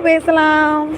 பேசலாம்.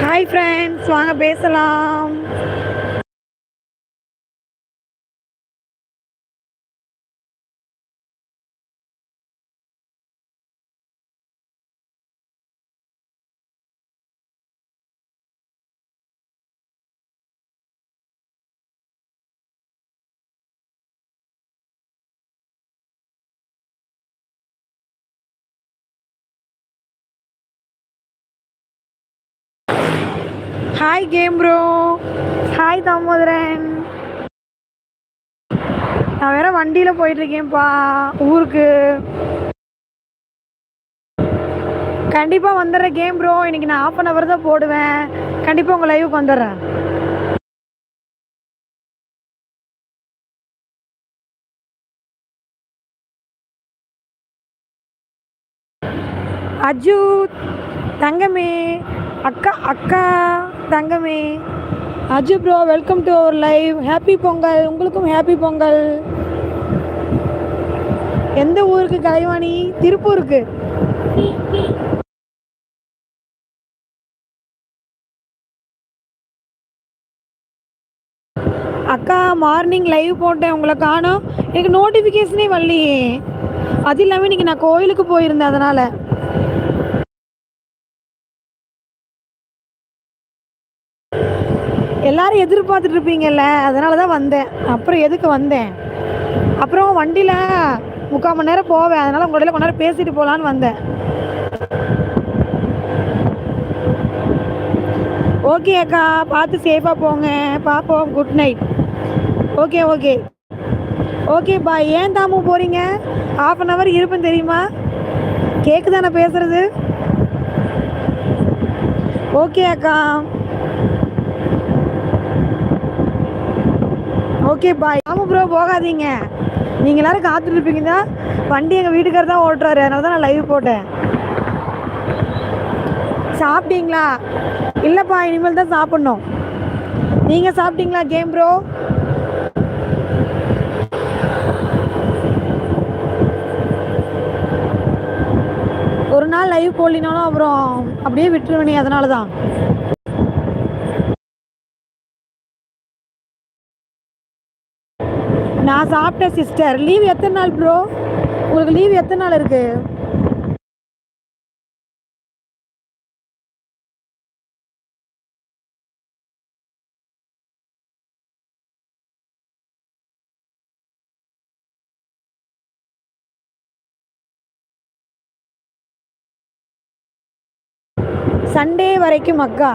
Hi friends வாங்க பேசலாம். Hi game bro hi Damodaran நான் வேற வண்டியில் போயிட்டுருக்கேன்ப்பா ஊருக்கு. கண்டிப்பாக வந்துடுறேன் கேம் ப்ரோ இன்னைக்கு நான் ஆஃப் அன் ஹவர் தான் போடுவேன். கண்டிப்பாக உங்கள் லைவுக்கு வந்துடுறேன். அஜூத் தங்கமே அக்கா அக்கா. தங்கமே. Aju bro welcome to our live happy Pongal. உங்களுக்கும் ஹாப்பி பொங்கல். எந்த ஊருக்கு கலைவாணி? திருப்பூருக்கு. அக்கா மார்னிங் லைவ் போட்டேன். உங்களை காணும். எனக்கு நோட்டிஃபிகேஷனே வரலையே. அது இல்லாமல் இன்னைக்கு நான் கோயிலுக்கு போயிருந்தேன் அதனால். எல்லாரும் எதிர்பார்த்துட்டு இருப்பீங்கல்ல அதனால தான் வந்தேன். அப்புறம் எதுக்கு வந்தேன்? அப்புறம் வண்டியில் முக்கால் மணி நேரம் போவேன். அதனால உங்களோட கொஞ்ச நேரம் பேசிட்டு போகலான்னு வந்தேன். ஓகே அக்கா பார்த்து சேஃபாக போங்க. பார்ப்போம். Good night okay okay. Okay பா ஏன் தாமு போகிறீங்க ஆஃப் அன் ஹவர் இருப்பேன் தெரியுமா? கேக்கு தானே பேசுறது? ஓகே அக்கா. ஓகே பாய் ஆமாம் ப்ரோ போகாதீங்க. நீங்கள் எல்லாரும் காத்துட்ருப்பீங்க. தான் வண்டி எங்கள் வீட்டுக்காரர் தான் ஓட்டுறாரு. அதனால தான் நான் லைவ் போட்டேன். சாப்பிட்டீங்களா? இல்லைப்பா இனிமேல் தான் சாப்பிட்ணும். நீங்கள் சாப்பிட்டீங்களா கேம் ப்ரோ ஒரு நாள் லைவ் போடலினாலும் அப்புறம் அப்படியே விட்டுருவேனே அதனால தான் நான் சாப்பிட்டேன் சிஸ்டர் லீவ் எத்தனை நாள் ப்ரோ உங்களுக்கு லீவ் எத்தனை நாள் இருக்கு? சண்டே வரைக்கும் அக்கா.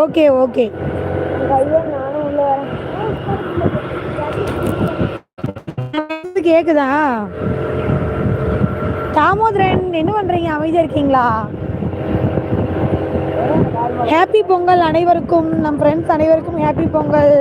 ஓகே ஓகே வரேன் கேக்குதா? தாமோதரன் என்ன பண்றீங்க? அமைதியா இருக்கீங்களா? ஹாப்பி பொங்கல் அனைவருக்கும் நம் ஃப்ரெண்ட்ஸ் அனைவருக்கும் ஹாப்பி பொங்கல்.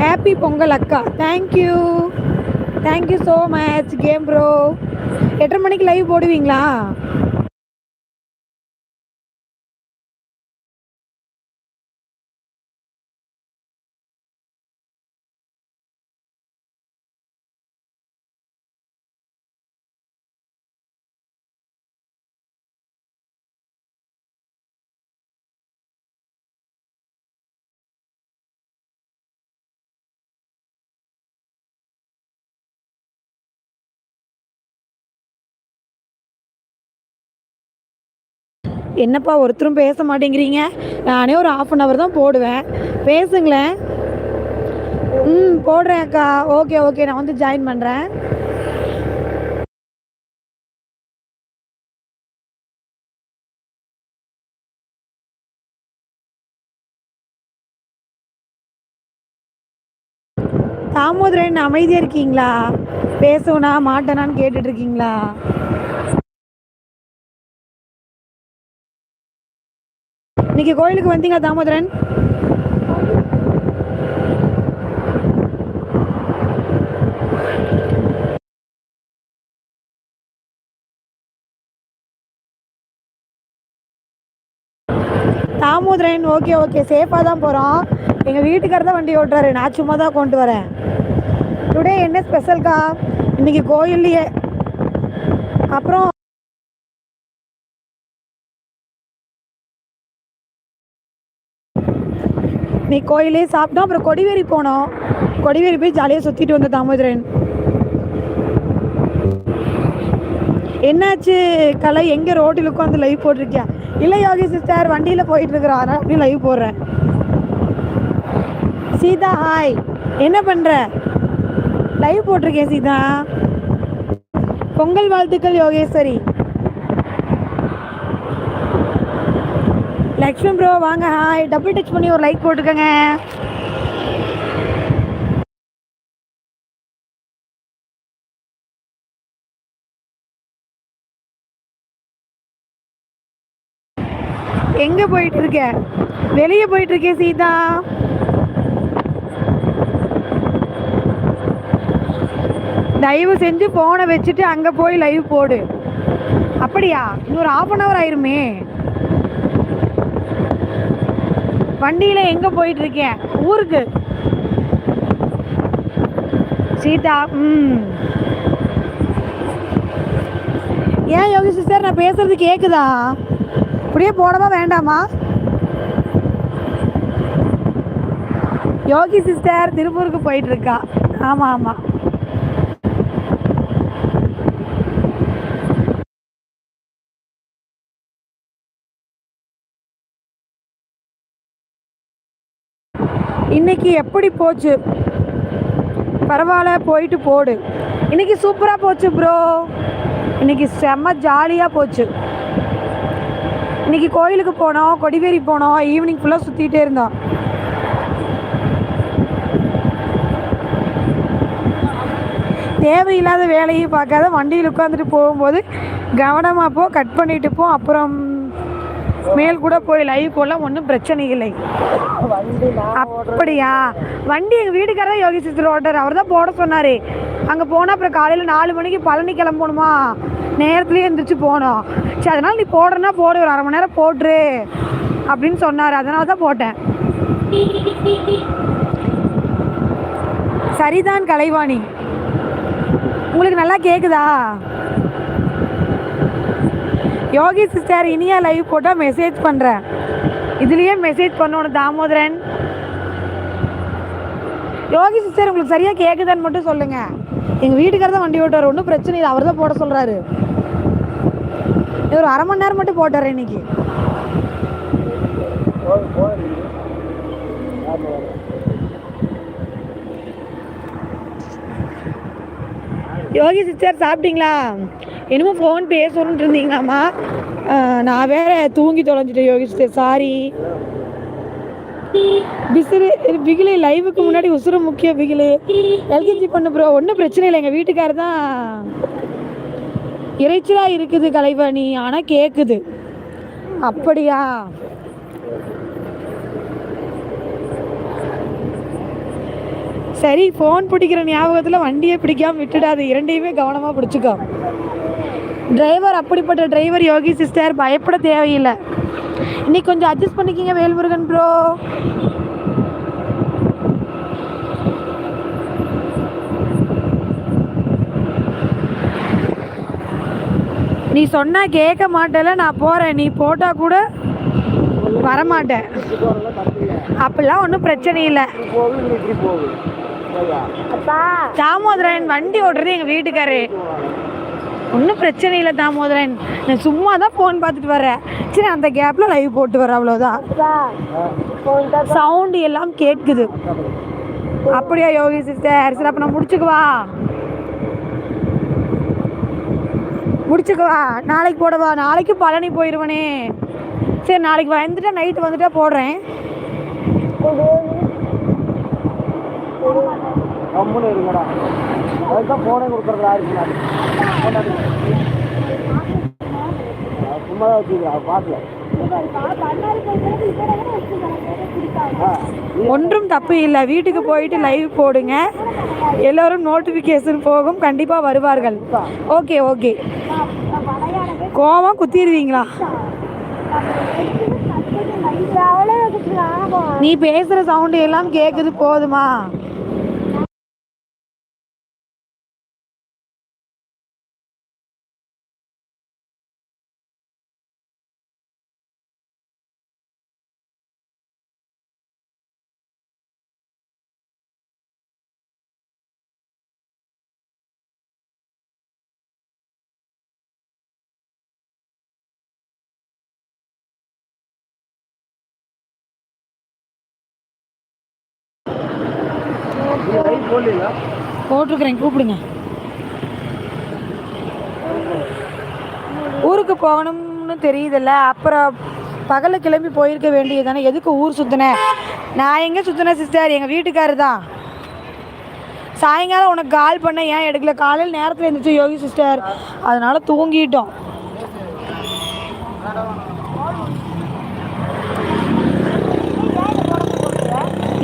ஹாப்பி பொங்கல் அக்கா thank you thank you so much game bro எட்டரை மணிக்கு லைவ் போடுவீங்களா? என்னப்பா ஒருத்தரும் பேச மாட்டேங்கிறீங்க? நானே ஒரு ஆஃப் அன் ஹவர் தான் போடுவேன். பேசுங்களேன். ம் போடுறேன் அக்கா. ஓகே ஓகே நான் வந்து ஜாயின் பண்ணுறேன் தாமோதரன் அமைதியாக இருக்கீங்களா? பேசுவனா மாட்டேனான்னு கேட்டுட்டு இன்னைக்கு கோயிலுக்கு வந்தீங்களா தாமோதரன்? தாமோதரன் ஓகே ஓகே சேஃபாக தான் போகிறோம் எங்கள் வீட்டுக்காரர் தான் வண்டி ஓட்டுறாரு. நான் சும்மா தான் கொண்டு வரேன். டுடே என்ன ஸ்பெஷல்க்கா இன்னைக்கு கோயில்லையே. அப்புறம் நீ கோயிலே சாப்பிட்டோம் அப்புறம் கொடிவேரி போனோம். கொடிவேரி போய் ஜாலியாக சுற்றிட்டு வந்த தாமோதரன். என்னாச்சு? கலை எங்கே ரோட்டில் உட்காந்து லைவ் போட்டிருக்கியா? இல்லை யோகி சிஸ்டர் வண்டியில் போயிட்டு இருக்கிறோம் லைவ் போடுறேன். சீதா ஹாய் என்ன பண்ணுற லைவ் போட்டிருக்கேன் சீதா. பொங்கல் வாழ்த்துக்கள் யோகேஸ்வரி. லக்ஷ்மி ப்ரோ வாங்க ஹாய் டபுள் டச் பண்ணி ஒரு லைக் போட்டுக்கோங்க. எங்க போயிட்டு இருக்க வெளியே போயிட்டு இருக்கேன் சீதா? தயவு செஞ்சு போனை வச்சுட்டு அங்க போய் லைவ் போடு. அப்படியா? இன்னொரு ஆஃப் அன் ஹவர் ஆயிருமே. வண்டியில் எங்கே போயிட்டு இருக்கேன் ஊருக்கு. சீதா ம். ஏன் யோகி சிஸ்டர் நான் பேசுறது கேட்குதா இப்படியே போடவா வேண்டாமா? யோகி சிஸ்டர் திருப்பூருக்கு போயிட்டு இருக்கா ஆமாம் இன்னைக்கு எப்படி போச்சு? பரவாயில்ல போயிட்டு போடு. இன்னைக்கு சூப்பராக போச்சு ப்ரோ இன்னைக்கு செம்ம ஜாலியாக போச்சு. இன்னைக்கு கோயிலுக்கு போனோம் கொடிவேரி போனோம் ஈவினிங் ஃபுல்லாக சுற்றிட்டே இருந்தோம். தேவையில்லாத வேலையை பார்க்காத வண்டியில் உட்காந்துட்டு போகும்போது கவனமாக போ கட் பண்ணிட்டு போ அப்புறம் மேல் கூட போய் லைவ் போடலாம் ஒன்றும் பிரச்சனை இல்லை. அப்படியா? வண்டி எங்கள் வீட்டுக்காரர் யோகி சிஸ்டர் ஓட்டர் அவர் தான் போட சொன்னார். அங்கே போனால் அப்புறம் காலையில் நாலு மணிக்கு பழனி கிளம்பணுமா? நேரத்துலேயே எழுந்திரிச்சு போனோம் சரி அதனால் நீ போடுறனா போடு ஒரு அரை மணி நேரம் போட்டுரு அப்படின்னு சொன்னார். அதனால தான் போட்டேன். சரிதான் கலைவாணி. உங்களுக்கு நல்லா கேட்குதா யோகி சிஸ்டர் இனியா லைவ் போட்டால் மெசேஜ் பண்ணுறேன் இதுலேயே மெசேஜ் பண்ணணும் தாமோதரன். யோகி சிஸ்டர் உங்களுக்கு சரியாக கேட்குதான்னு மட்டும் சொல்லுங்கள் எங்கள் வீட்டுக்காரர் தான் வண்டி ஓட்டுவார் ஒன்றும் பிரச்சனை இல்லை அவர் தான் போட சொல்கிறாரு ஒரு அரை மணி நேரம் மட்டும் போட்டார் இன்னைக்கு. யோகி சிஸ்டர் சாப்பிட்டீங்களா? என்னமோ ஃபோன் பேசணுன்ட்டு இருந்தீங்களாம்மா? நான் வேற தூங்கி தொலைஞ்சிட்டேன் யோகிச்சு சாரி பிசிறு பிகிலு லைவுக்கு முன்னாடி உசுறு முக்கியம் பிகிலு எல்கேஜி பண்ணு ப்ரோ ஒன்றும் பிரச்சனை இல்லை. எங்கள் வீட்டுக்காரர் தான் இறைச்சலாக இருக்குது கலைவாணி. ஆனால் கேட்குது அப்படியா? சரி ஃபோன் பிடிக்கிற ஞாபகத்தில் வண்டியை பிடிக்காமல் விட்டுடாது. இரண்டையுமே கவனமாக பிடிச்சிக்கோ. டிரைவர் அப்படிப்பட்ட டிரைவர் யோகி சிஸ்டர் பயப்பட தேவையில்லை. இன்னைக்கு கொஞ்சம் அட்ஜஸ்ட் பண்ணிக்கிங்க வேல்முருகன் ப்ரோ நீ சொன்னா கேட்க மாட்டல நான் போறேன். நீ போட்டா கூட வரமாட்டேன். அப்படிலாம் ஒன்றும் பிரச்சனை இல்லை. தாமோதரன் வண்டி ஓட்டுறது எங்கள் வீட்டுக்காரு ஒன்றும் பிரச்சனை இல்லை தாமோதரன். நான் சும்மா தான் ஃபோன் பார்த்துட்டு வரேன் சரி அந்த கேப்பில் லைவ் போட்டு வரேன் அவ்வளோதான் சவுண்டு எல்லாம் கேட்குது. அப்படியா யோகி சிஸ்டர் சரி அப்போ நான் முடிச்சுக்குவா முடிச்சுக்குவா நாளைக்கு போடவா? நாளைக்கு பழனி போயிடுவனே சரி நாளைக்கு வந்துட்டா நைட்டு வந்துட்டா போடுறேன். கம்முன்னு இருங்கடா. அதுதான் ஃபோனே கொடுக்குறது யாருக்கு நான் சும்மா தான் வச்சுக்கிறேன் பார்க்கல ஒன்றும் தப்பு இல்லை. வீட்டுக்கு போயிட்டு லைவ் போடுங்க. எல்லோரும் நோட்டிஃபிகேஷன் போகும். கண்டிப்பாக வருவார்கள். ஓகே ஓகே கோவம் குத்திடுவீங்களா? நீ பேசுகிற சவுண்டு எல்லாம் கேட்குது போதுமா? போட்டிருக்கிறேன் கூப்பிடுங்க. ஊருக்கு போகணும்னு தெரியுதுல்ல அப்புறம் பகலில் கிளம்பி போயிருக்க வேண்டியது தானே எதுக்கு ஊர் சுற்றினேன் நான் எங்கே சுற்றினேன் சிஸ்டர் எங்கள் வீட்டுக்காரர் தான். சாயங்காலம் உனக்கு கால் பண்ண ஏன் எடுக்கல? காலையில் நேரத்தில் இருந்துச்சு யோகி சிஸ்டர் அதனால தூங்கிட்டோம்.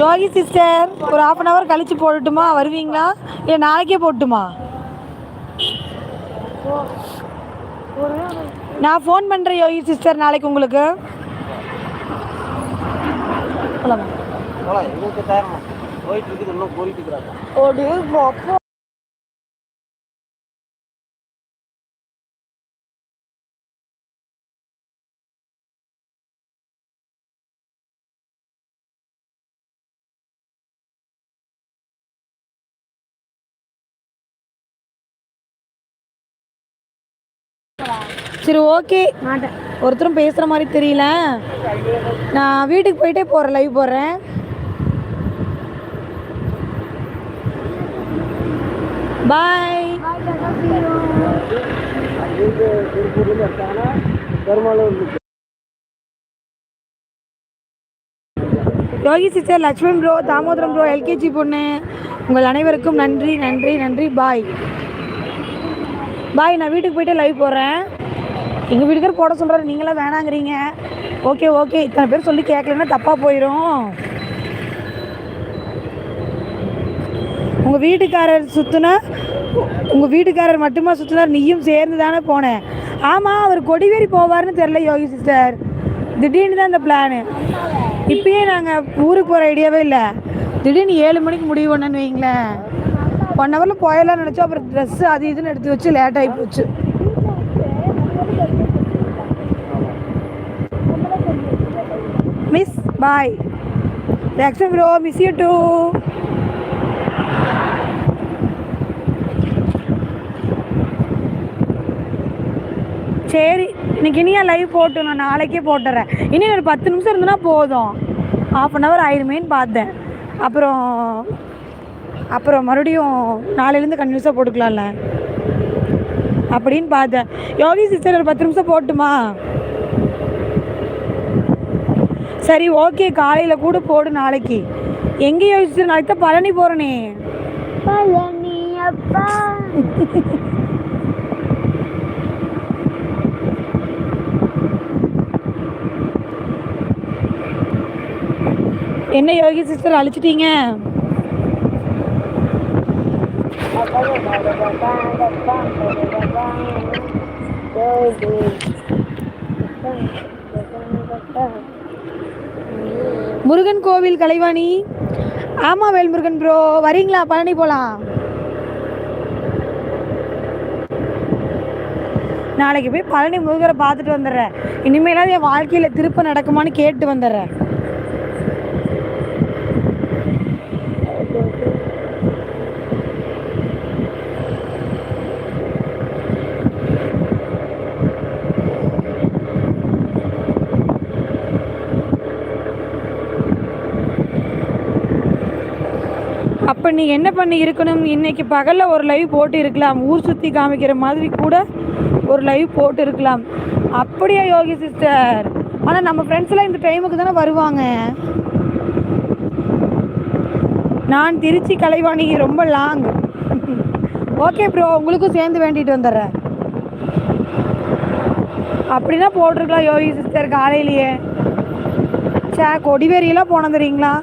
யோகி சிஸ்டர் ஒரு half அன் ஹவர் கழிச்சு போடட்டுமா? வருவீங்களா? இல்லை நாளைக்கே போட்டுமா நான் ஃபோன் பண்ணுறேன் யோகி சிஸ்டர் நாளைக்கு உங்களுக்கு. போயிட்டு இருக்குது இன்னும் போயிட்டு இருக்கிறாங்க. சரி ஓகே ஒருத்தரும் பேசுகிற மாதிரி தெரியல. நான் வீட்டுக்கு போயிட்டே போகிறேன் லைவ் போடுறேன். Bye Yogi sister Lakshman bro Damodaram bro LKG பொண்ணு. உங்கள் அனைவருக்கும் நன்றி நன்றி நன்றி. பாய் பாய் நான் வீட்டுக்கு போயிட்டு லைவ் போடுறேன். எங்கள் வீட்டுக்கார் போட சொல்கிறாரு நீங்களாம் வேணாங்கிறீங்க. ஓகே ஓகே இத்தனை பேர் சொல்லி கேட்கலன்னா தப்பாக போயிடும் உங்கள் வீட்டுக்காரர் சுற்றுனா உங்கள் வீட்டுக்காரர் மட்டுமா சுற்றுனார் நீயும் சேர்ந்து தானே போனேன் ஆமாம் அவர் கொடிவேரி போவார்னு தெரில யோகி சிஸ்டர் திடீர்னு தான் இந்த பிளானு இப்பயே நாங்கள் ஊருக்கு போகிற ஐடியாவே இல்லை. திடீர்னு ஏழு மணிக்கு முடிவு பண்ணேன்னு வைங்களேன். ஒன் ஹவரில் போயிடலாம்னு நினச்சோம் அப்புறம் ட்ரெஸ்ஸு அது இதுன்னு எடுத்து வச்சு லேட் ஆகி போச்சு miss bye Lakshan bro miss you too சரி இன்னைக்கு இனியா லைவ் போட்டு நான் நாளைக்கே போட்டுறேன். இனி ஒரு பத்து நிமிஷம் இருந்ததுன்னா போதும். ஆஃப் அன் ஹவர் ஆயிருமேன்னு பார்த்தேன். அப்புறம் அப்புறம் மறுபடியும் நாளையிலேருந்து கன்யூஸாக போட்டுக்கலாம்ல. அப்படின்னு பார்த்தேன். யோகி சிஸ்டர் ஒரு பத்து நிமிஷம் போட்டுமா? சரி ஓகே காலையில் கூட போடு நாளைக்கு. எங்கே சிஸ்டர் நாளைக்கு தான் பழனி போகிறனே பழனி அப்பா என்ன யோகி சிஸ்டர் அழிச்சிட்டீங்க? முருகன் கோவில் கலைவாணி. ஆமாம் வேல்முருகன் ப்ரோ வரீங்களா? பழனி போகலாம் நாளைக்கு போய் பழனி முருகரை பார்த்துட்டு வந்துடுறேன். இனிமேலாவது என் வாழ்க்கையில் திருப்ப நடக்குமான்னு கேட்டு வந்துடுறேன். அப்போ நீ என்ன பண்ணி இருக்கணும்? இன்னைக்கு பகலில் ஒரு லைவ் போட்டு இருக்கலாம். ஊர் சுற்றி காமிக்கிற மாதிரி கூட ஒரு லைவ் போட்டு இருக்கலாம். அப்படியா யோகி சிஸ்டர் ஆனால் நம்ம ஃப்ரெண்ட்ஸ்லாம் இந்த டைமுக்கு தானே வருவாங்க. நான் திருச்சி கலைவாணி ரொம்ப லாங் ஓகே ப்ரோ உங்களுக்கும் சேர்ந்து வேண்டிட்டு வந்துடுறேன். அப்படின்னா போட்டிருக்கலாம் யோகி சிஸ்டர் காலையிலேயே. சே கொடிவேரியெல்லாம் போன தெரியுங்களா?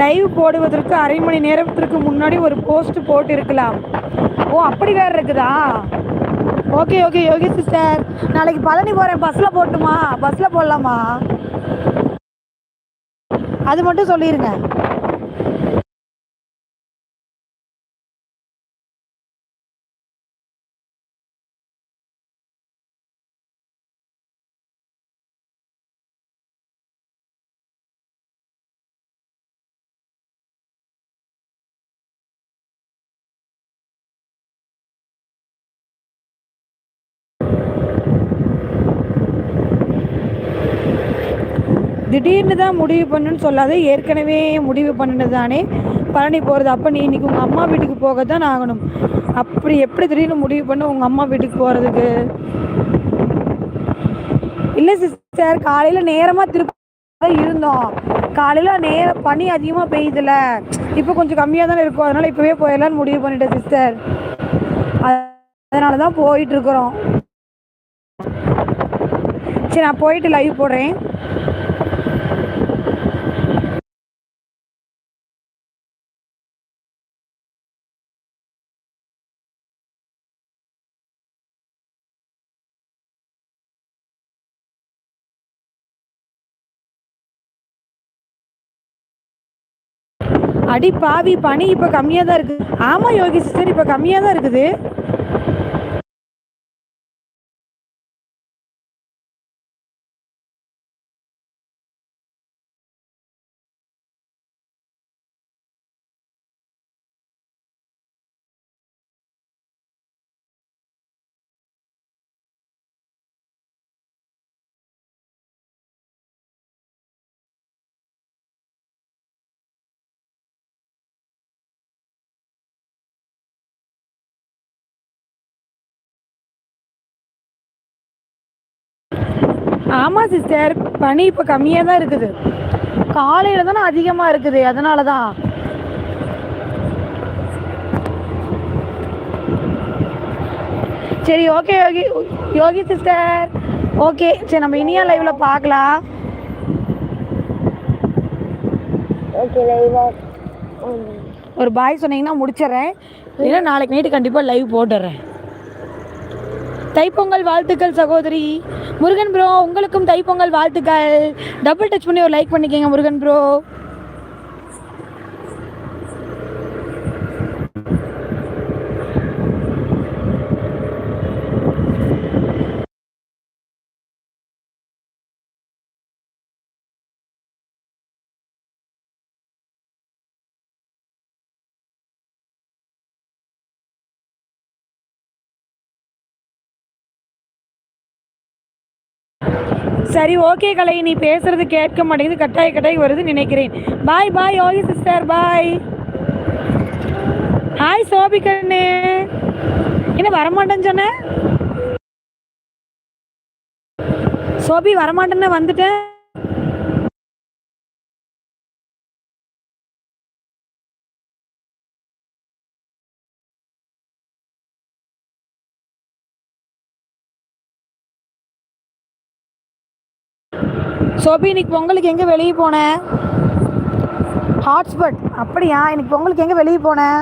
லைவ் போடுவதற்கு அரை மணி நேரத்திற்கு முன்னாடி ஒரு போஸ்ட் போட்டு இருக்கலாம் ஓ அப்படி வேறு இருக்குதா? ஓகே ஓகே யோகி சிஸ்டர் நாளைக்கு பழனி போகிறேன் பஸ்ஸில் போட்டுமா? பஸ்ஸில் போடலாமா? அது மட்டும் சொல்லிடுங்க திடீர்னு தான் முடிவு பண்ணுன்னு சொல்லாத ஏற்கனவே முடிவு பண்ணினது தானே பழனி போகிறது அப்போ நீ இன்னைக்கு உங்கள் அம்மா வீட்டுக்கு போக தான் ஆகணும். அப்படி எப்படி திடீர்னு முடிவு பண்ண உங்கள் அம்மா வீட்டுக்கு போகிறதுக்கு இல்லை சிஸ்டர் காலையில் நேரமாக திருப்பி தான் இருந்தோம். காலையில் நேர பனி அதிகமாக பெய்யுதுல. இப்போ கொஞ்சம் கம்மியாக தானே இருக்கும். அதனால் இப்போவே போயிடலான்னு முடிவு பண்ணிட்டேன் சிஸ்டர் அதனால தான் போயிட்டு இருக்கிறோம். சரி நான் போயிட்டு லைவ் போடுறேன். அடி பாவி பனி இப்போ கம்மியாக தான் இருக்குது ஆமாம் யோகி சிஸ்டர் இப்போ கம்மியாக தான் இருக்குது. ஆமாம் சிஸ்டர் பனி இப்போ கம்மியாக தான் இருக்குது. காலையில் தானே அதிகமாக இருக்குது. அதனால தான் சரி okay Yogi Yogi sister okay சரி நம்ம இனியா லைவ்ல பார்க்கலாம். ஓகே லைவா ஒரு பாய் சொன்னீங்கன்னா முடிச்சிடுறேன். இல்லைன்னா நாளைக்கு நைட்டு கண்டிப்பாக லைவ் போட்டுடுறேன். தைப்பொங்கல் வாழ்த்துக்கள் சகோதரி. முருகன் ப்ரோ உங்களுக்கும் தைப்பொங்கல் வாழ்த்துக்கள். டபுள் டச் பண்ணி ஒரு லைக் பண்ணிக்கங்க முருகன் ப்ரோ சரி ஓகே கலை நீ பேசுறது கேட்க மாட்டேங்குது. கட்டாய கட்டாய் வருது நினைக்கிறேன். பாய் பாய் யோகி சிஸ்டர் பாய் ஹாய் சோபி கண்ணு. என்ன வரமாட்டேன்னு சொன்ன? சோபி வரமாட்டேன்னு வந்துட்டேன். சோபி இன்னைக்கு பொங்கலுக்கு எங்கே வெளியே போனேன் ஹாட்ஸ்பாட் அப்படியா? இன்னைக்கு பொங்கலுக்கு எங்கே வெளியே போனேன்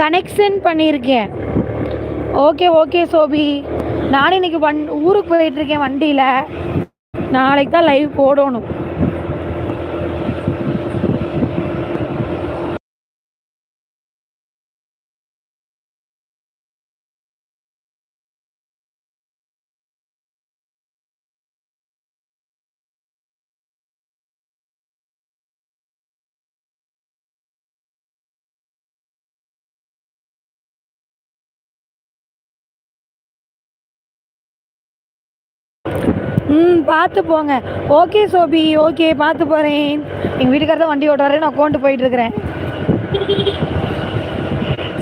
கனெக்ஷன் பண்ணியிருக்கேன். Okay okay Sophie. நானும் இன்னைக்கு வண் ஊருக்கு போயிட்டு இருக்கேன் வண்டியில். நாளைக்கு தான் லைவ் போடணும். ம் பார்த்து போங்க. ஓகே சோபி. ஓகே பார்த்து போகிறேன் எங்கள் வீட்டுக்காரர் தான் வண்டி ஓட்டுறாரு. நான் கொண்டு போயிட்டுருக்குறேன்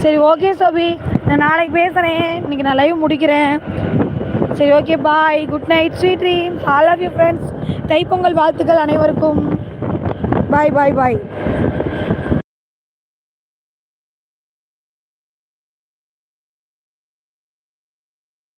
சரி ஓகே சோபி. நான் நாளைக்கு பேசுகிறேன் இன்னைக்கு நான் லைவ் முடிக்கிறேன். சரி okay bye good night sweet dream all of you friends Thai Pongal வாழ்த்துக்கள் அனைவருக்கும். பாய் பாய் பாய்